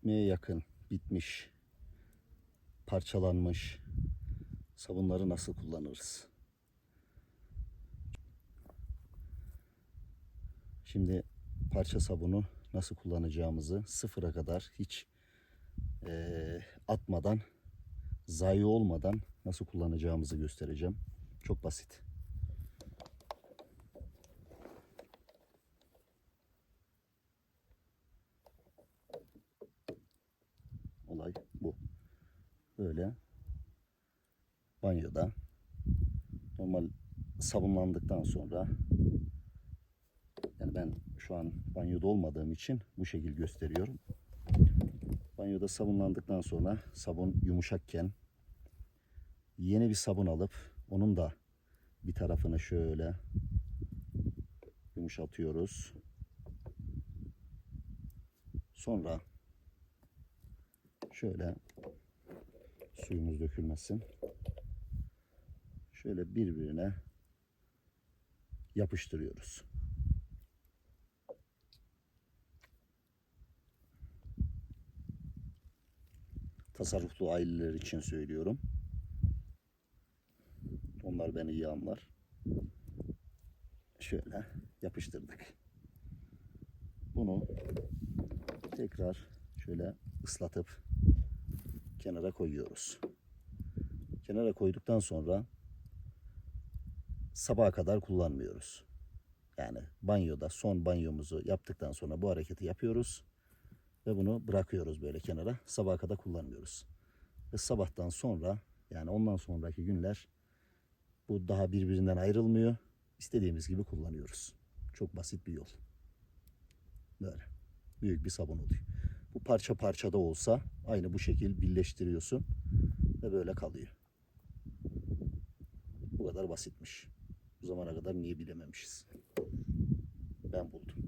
bitmeye yakın, bitmiş, parçalanmış sabunları nasıl kullanırız? Şimdi parça sabunu nasıl kullanacağımızı sıfıra kadar hiç eee, atmadan, zayi olmadan nasıl kullanacağımızı göstereceğim. Çok basit. Olay bu. Böyle banyoda normal sabunlandıktan sonra yani ben şu an banyoda olmadığım için bu şekil gösteriyorum. Banyoda sabunlandıktan sonra sabun yumuşakken yeni bir sabun alıp onun da bir tarafını şöyle yumuşatıyoruz. Sonra şöyle suyumuz dökülmesin. Şöyle birbirine yapıştırıyoruz. Tasarruflu aileler için söylüyorum. Onlar beni iyi anlar. Şöyle yapıştırdık. Bunu tekrar şöyle ıslatıp kenara koyuyoruz. Kenara koyduktan sonra sabaha kadar kullanmıyoruz. Yani banyoda son banyomuzu yaptıktan sonra bu hareketi yapıyoruz ve bunu bırakıyoruz böyle kenara. Sabaha kadar kullanmıyoruz. Ve sabahtan sonra yani ondan sonraki günler bu daha birbirinden ayrılmıyor. İstediğimiz gibi kullanıyoruz. Çok basit bir yol. Böyle. Büyük bir sabun oluyor. Bu parça parça da olsa aynı bu şekil birleştiriyorsun ve böyle kalıyor. Bu kadar basitmiş. Bu zamana kadar niye bilememişiz. Ben buldum.